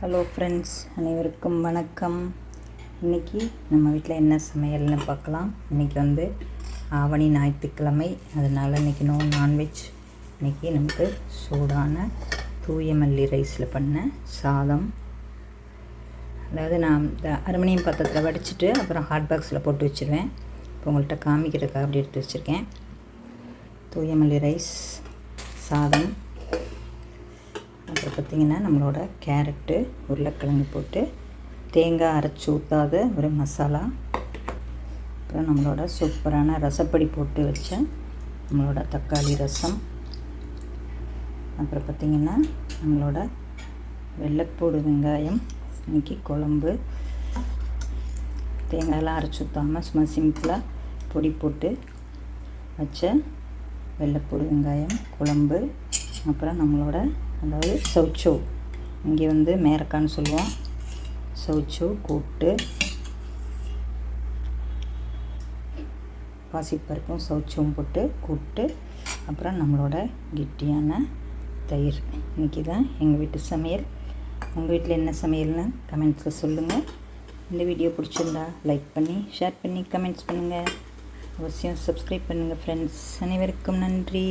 Hello friends அனைவருக்கும் வணக்கம். இன்றைக்கி நம்ம வீட்டில் என்ன சமையல்னு பார்க்கலாம். இன்றைக்கி வந்து ஆவணி ஞாயிற்றுக்கிழமை. அதனால் இன்றைக்கி நோ நான்வெஜ் இன்றைக்கி நமக்கு சூடான தூய மல்லி ரைஸில் பண்ண சாதம். அதாவது நான் இந்த அலுமினியம் பாத்திரத்தில் வடிச்சிட்டு அப்புறம் ஹாட் பாக்ஸில் போட்டு வச்சுருவேன். இப்போ உங்கள்கிட்ட காமிக்கிறதுக்காக அப்படி எடுத்து வச்சுருக்கேன். தூய மல்லி ரைஸ் சாதம். பார்த்திங்கன்னா நம்மளோட கேரட்டு உருளைக்கிழங்கு போட்டு தேங்காய் அரைச்சி ஊற்றாத ஒரு மசாலா. அப்புறம் நம்மளோட சூப்பரான ரசப்பொடி போட்டு வச்ச நம்மளோட தக்காளி ரசம். அப்புறம் பார்த்திங்கன்னா நம்மளோட வெள்ளைப்பூடு வெங்காயம் இன்றைக்கி குழம்பு. தேங்காயெல்லாம் அரைச்சி ஊற்றாமல் சும்மா சிம்பிளாக பொடி போட்டு வச்ச வெள்ளைப்பூடு வெங்காயம் குழம்பு. அப்புறம் நம்மளோட அதாவது சவுச்சோ இங்கே வந்து மேரக்கான்னு சொல்லுவோம். சவுச்சோ கூட்டு. பாசிப்பருப்பும் சவுச்சவும் போட்டு கூட்டு. அப்புறம் நம்மளோட கெட்டியான தயிர். இன்றைக்கி தான் எங்கள் வீட்டு சமையல். உங்கள் வீட்டில் என்ன சமையல்னு கமெண்ட்ஸில் சொல்லுங்கள் இந்த வீடியோ பிடிச்சிருந்தா லைக் பண்ணி ஷேர் பண்ணி கமெண்ட்ஸ் பண்ணுங்கள் அவசியம் சப்ஸ்கிரைப் பண்ணுங்கள் ஃப்ரெண்ட்ஸ் அனைவருக்கும் நன்றி.